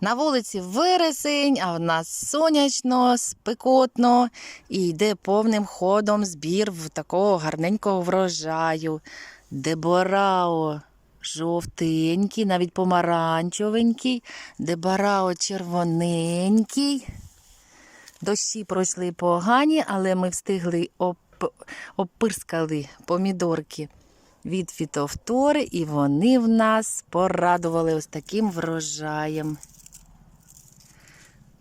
На вулиці вересень, а в нас сонячно, спекотно і йде повним ходом збір в такого гарненького врожаю. Деборао жовтенький, навіть помаранчевенький, деборао червоненький. Дощі пройшли погані, але ми встигли оп... опирскали помідорки від фітовтори, і вони в нас порадували ось таким врожаєм.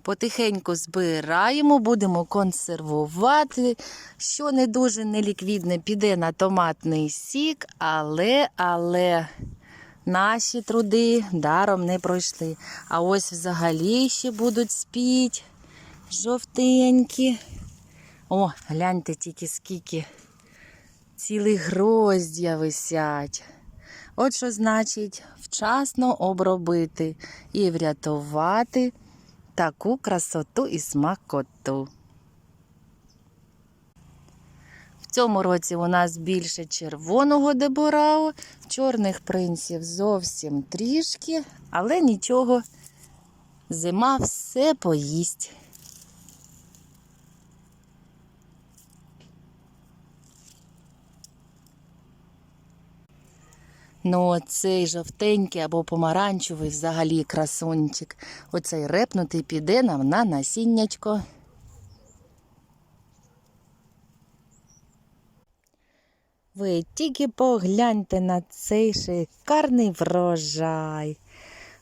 Потихеньку збираємо, будемо консервувати. Що не дуже неліквідне, піде на томатний сік, але, але наші труди даром не пройшли. А ось взагалі ще будуть спіть жовтенькі. О, гляньте тільки скільки цілі гроздя висять. От що значить вчасно обробити і врятувати таку красоту і смакоту. В цьому році у нас більше червоного деборау, чорних принців зовсім трішки, але нічого, зима все поїсть. Ну, цей жовтенький або помаранчевий взагалі красунчик. Оцей репнутий піде нам на насіннячко. Ви тільки погляньте на цей шикарний врожай.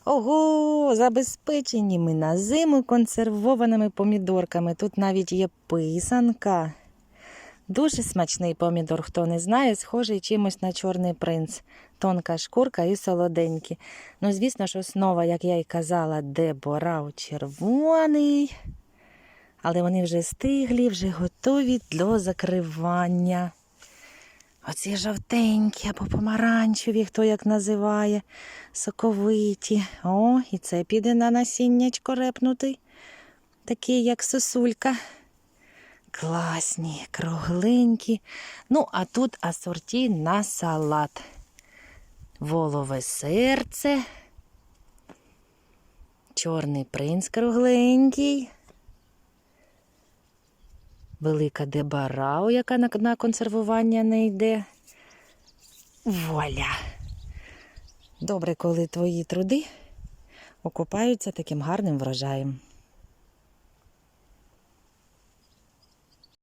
Ого, забезпечені ми на зиму консервованими помідорками. Тут навіть є писанка. Дуже смачний помідор, хто не знає, схожий чимось на чорний принц. Тонка шкурка і солоденькі. Ну, звісно ж, основа, як я й казала, деборау червоний. Але вони вже стиглі, вже готові до закривання. Оці жовтенькі або помаранчеві, хто як називає, соковиті. О, і це піде на насіннячко репнутий, такий, як сосулька. Класні, кругленькі. Ну, а тут асорті на салат. Волове серце. Чорний принц кругленький. Велика дебарау, яка на, консервування не йде. Вуаля! Добре, коли твої труди окупаються таким гарним врожаєм.